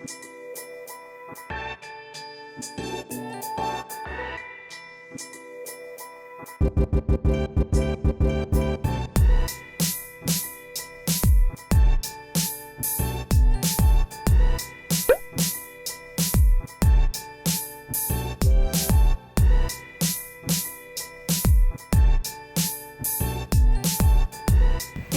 Thank you.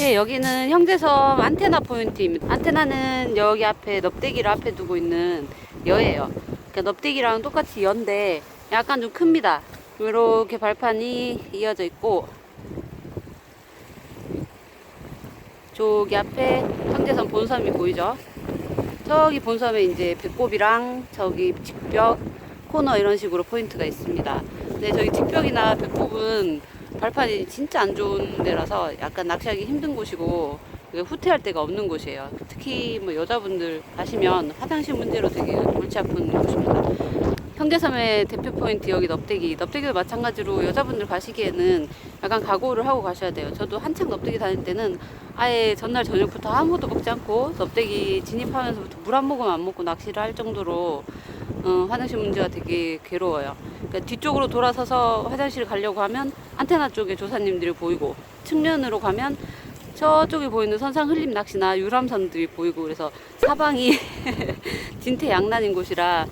예, 여기는 형제섬 안테나 포인트입니다. 안테나는 여기 앞에 넙대기를 앞에 두고 있는 여예요. 그러니까 넙대기랑 똑같이 연데 약간 좀 큽니다. 이렇게 발판이 이어져 있고 저기 앞에 형제섬 본섬이 보이죠? 저기 본섬에 이제 배꼽이랑 저기 직벽, 코너 이런 식으로 포인트가 있습니다. 근데 저기 직벽이나 배꼽은 발판이 진짜 안 좋은 데라서 약간 낚시하기 힘든 곳이고 후퇴할 데가 없는 곳이에요. 특히 뭐 여자분들 가시면 화장실 문제로 되게 골치 아픈 곳입니다. 형제섬의 대표 포인트 여기 넙대기. 넙대기도 마찬가지로 여자분들 가시기에는 약간 각오를 하고 가셔야 돼요. 저도 한창 넙대기 다닐 때는 아예 전날 저녁부터 아무것도 먹지 않고 넙대기 진입하면서부터 물 한 모금 안 먹고 낚시를 할 정도로 어, 화장실 문제가 되게 괴로워요. 그러니까 뒤쪽으로 돌아서서 화장실 가려고 하면 안테나 쪽에 조사님들이 보이고 측면으로 가면 저쪽에 보이는 선상 흘림 낚시나 유람선들이 보이고 그래서 사방이 진퇴양난인 곳이라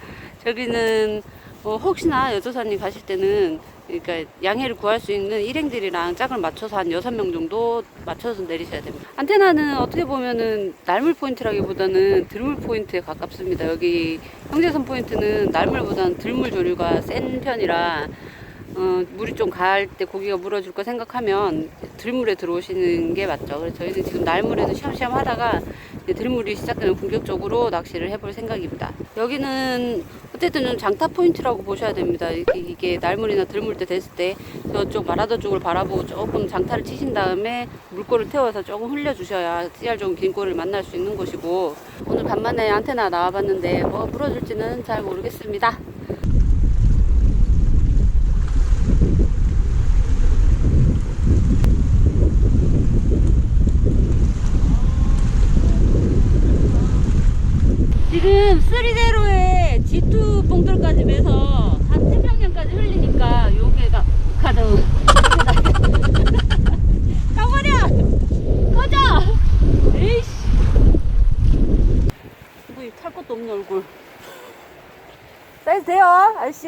저기는 어, 혹시나 여조사님 가실 때는 그러니까 양해를 구할 수 있는 일행들이랑 짝을 맞춰서 한 여섯 명 정도 맞춰서 내리셔야 됩니다. 안테나는 어떻게 보면은 날물 포인트라기보다는 들물 포인트에 가깝습니다. 여기 형제선 포인트는 날물보다는 들물 조류가 센 편이라 어, 물이 좀 가을 때 고기가 물어줄 거 생각하면 들물에 들어오시는 게 맞죠. 그래서 저희는 지금 날물에서 쉬엄쉬엄 하다가 들물이 시작되면 본격적으로 낚시를 해볼 생각입니다. 여기는 좀 장타 포인트라고 보셔야 됩니다. 이게, 날물이나 들물 때 됐을 때 저쪽 마라더 쪽을 바라보고 조금 장타를 치신 다음에 물꼬를 태워서 조금 흘려주셔야 씨알 좋은 긴 꼬리를 만날 수 있는 곳이고 오늘 간만에 안테나 나와봤는데 뭐 물어줄지는 잘 모르겠습니다. 지금 쓰리대로에 G2 봉돌까지 매서 한 태평양까지 흘리니까 요게가 가정 가버려! 꺼져! 에이씨! 뭐탈 것도 없네 얼굴. 사이즈 돼요 아저씨?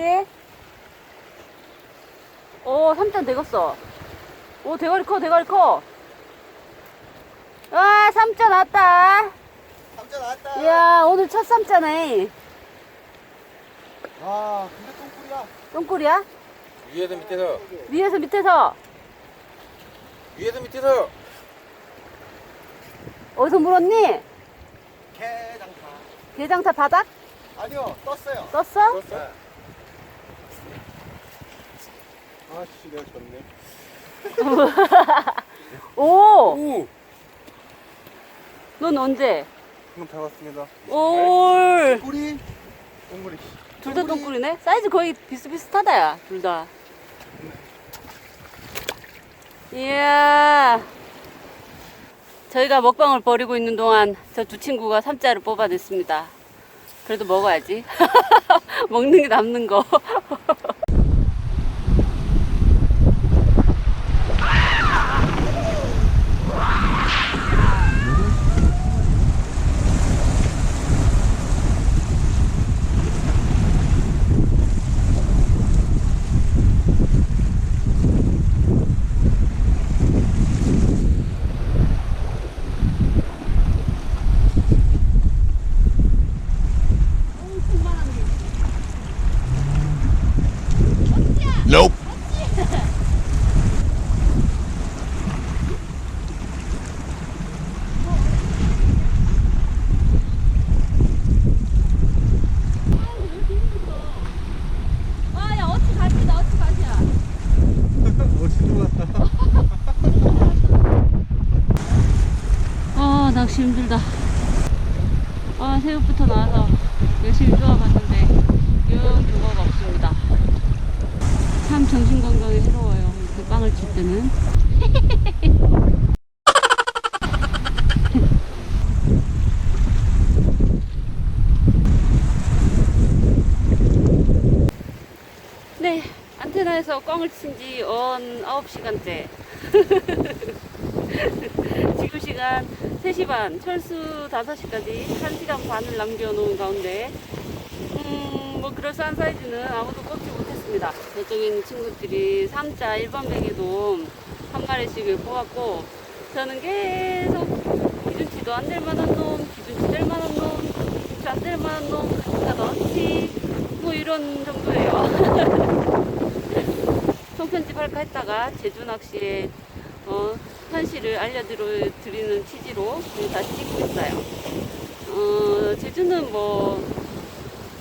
오 3단 되겠어. 오 대가리 커 대가리 커. 와, 3자 났다. 삼자 나왔다. 이야, 오늘 첫 3자네. 와, 근데 똥꿀이야. 똥꿀이야? 위에서 밑에서 위에서 밑에서 위에서 밑에서 어디서 물었니? 개장타. 게장타 바닥 아니요, 떴어요. 떴어? 떴어? 네. 아씨, 내가 졌네. 오! 오! 넌 언제? 방금 잡았습니다. 올! 꿀이? 똥꿀이. 둘 다 똥꿀이네? 사이즈 거의 비슷비슷하다, 야, 둘 다. 이야. 저희가 먹방을 벌이고 있는 동안 저 두 친구가 삼자를 뽑아냈습니다. 그래도 먹어야지. 먹는 게 남는 거. 힘들다. 아 새벽부터 나와서 열심히 쪼아봤는데 영 결과가 없습니다. 참 정신건강에 해로워요. 그 빵을 칠 때는. 네 안테나에서 꽝을 친 지 온 9시간째. 지금 시간 3시 반, 철수 5시까지 1시간 반을 남겨놓은 가운데, 음, 뭐 그럴싸한 사이즈는 아무도 꺾지 못했습니다. 저쪽에 있는 친구들이 3자 일반백에도 한 마리씩을 뽑았고, 저는 계속 기준치도 안 될 만한 놈, 기준치 될 만한 놈, 기준치 안 될 만한 놈, 같이가 넣지, 뭐 이런 정도예요. 통편집 할까 했다가 제주 낚시의 어, 현실을 알려드리는 취지로 지금 다시 찍고 있어요. 어, 제주는 뭐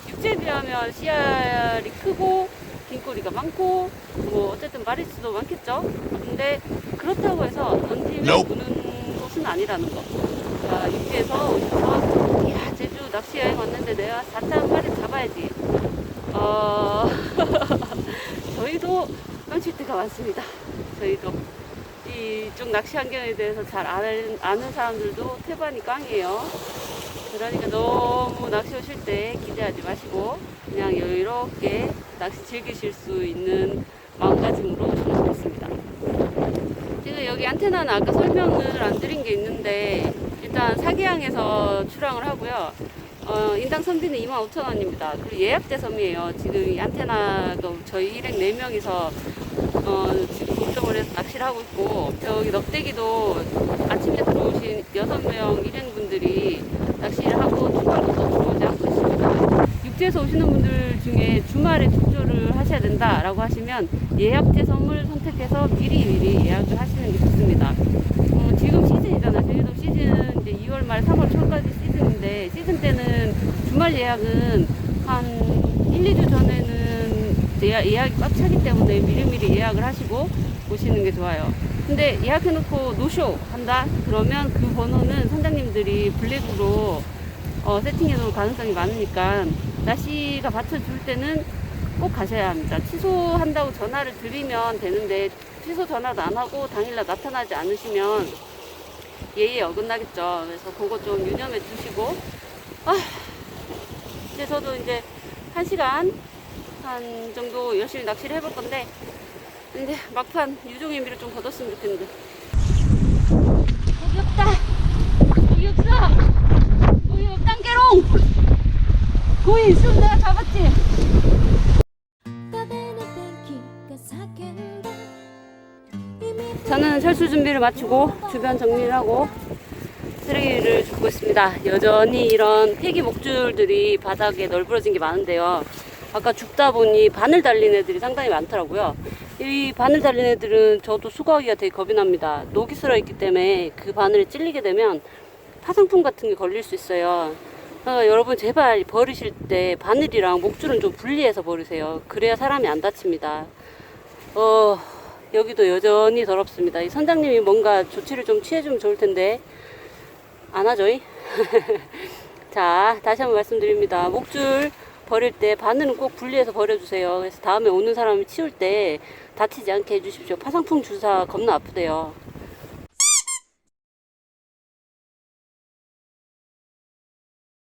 육지에 비하면 씨알이 크고 긴 꼬리가 많고 뭐 어쨌든 마리수도 많겠죠. 근데 그렇다고 해서 던지면. 무는 곳은 아니라는 거. 자, 육지에서 오셔서 야 제주 낚시 여행 왔는데 내가 4차 한 마리 잡아야지. 어, 저희도 깜칠 때가 많습니다. 저희도 이쪽 낚시 환경에 대해서 잘 아는, 아는 사람들도 태반이 꽝이에요. 그러니까 너무 낚시 오실 때 기대하지 마시고 그냥 여유롭게 낚시 즐기실 수 있는 마음가짐으로 오시면 좋겠습니다. 지금 여기 안테나는 아까 설명을 안 드린 게 있는데 일단 사기항에서 출항을 하고요. 어, 인당 선비는 25,000원입니다. 그리고 예약제 섬이에요. 지금 이 안테나가 저희 일행 4명이서 어, 지금 걱정을 해서 낚시를 하고 있고 여기 넉대기도 아침에 들어오신 6명 일행분들이 낚시를 하고 주말부터 들어오지 않고 있습니다. 육지에서 오시는 분들 중에 주말에 출조를 하셔야 된다라고 하시면 예약제 섬을 선택해서 미리 미리 예약을 하시는 게 좋습니다. 어, 지금 시즌이잖아요. 제주도 시즌 이제 2월 말 3월 초까지 시즌인데 시즌 때는 주말 예약은 한 1, 2주 전에는 예약, 예약이 꽉 차기 때문에 미리미리 예약을 하시고 오시는 게 좋아요. 근데 예약해놓고 노쇼 한다? 그러면 그 번호는 선장님들이 블랙으로 어, 세팅해 놓을 가능성이 많으니까 날씨가 받쳐줄 때는 꼭 가셔야 합니다. 취소한다고 전화를 드리면 되는데 취소 전화도 안 하고 당일날 나타나지 않으시면 예의에 어긋나겠죠. 그래서 그거 좀 유념해 주시고. 아, 이제 저도 이제 한 시간 한 정도 열심히 낚시를 해볼 건데 근데 막판 유종의 미를 좀 거뒀으면 좋겠는데. 고기 없다. 고기 없어. 고기 없단 게롱. 고기 있으면 내가 잡았지 준비를 마치고 주변 정리를 하고 쓰레기를 줍고 있습니다. 여전히 이런 폐기 목줄들이 바닥에 널브러진 게 많은데요. 아까 줍다 보니 바늘 달린 애들이 상당히 많더라고요. 이 바늘 달린 애들은 저도 수거하기가 되게 겁이 납니다. 녹이 슬어 있기 때문에 그 바늘에 찔리게 되면 파상풍 같은 게 걸릴 수 있어요. 그러니까 여러분 제발 버리실 때 바늘이랑 목줄은 좀 분리해서 버리세요. 그래야 사람이 안 다칩니다. 어, 여기도 여전히 더럽습니다. 이 선장님이 뭔가 조치를 좀 취해주면 좋을 텐데 안 하죠이? 자, 다시 한번 말씀드립니다. 목줄 버릴 때 바늘은 꼭 분리해서 버려주세요. 그래서 다음에 오는 사람이 치울 때 다치지 않게 해주십시오. 파상풍 주사 겁나 아프대요.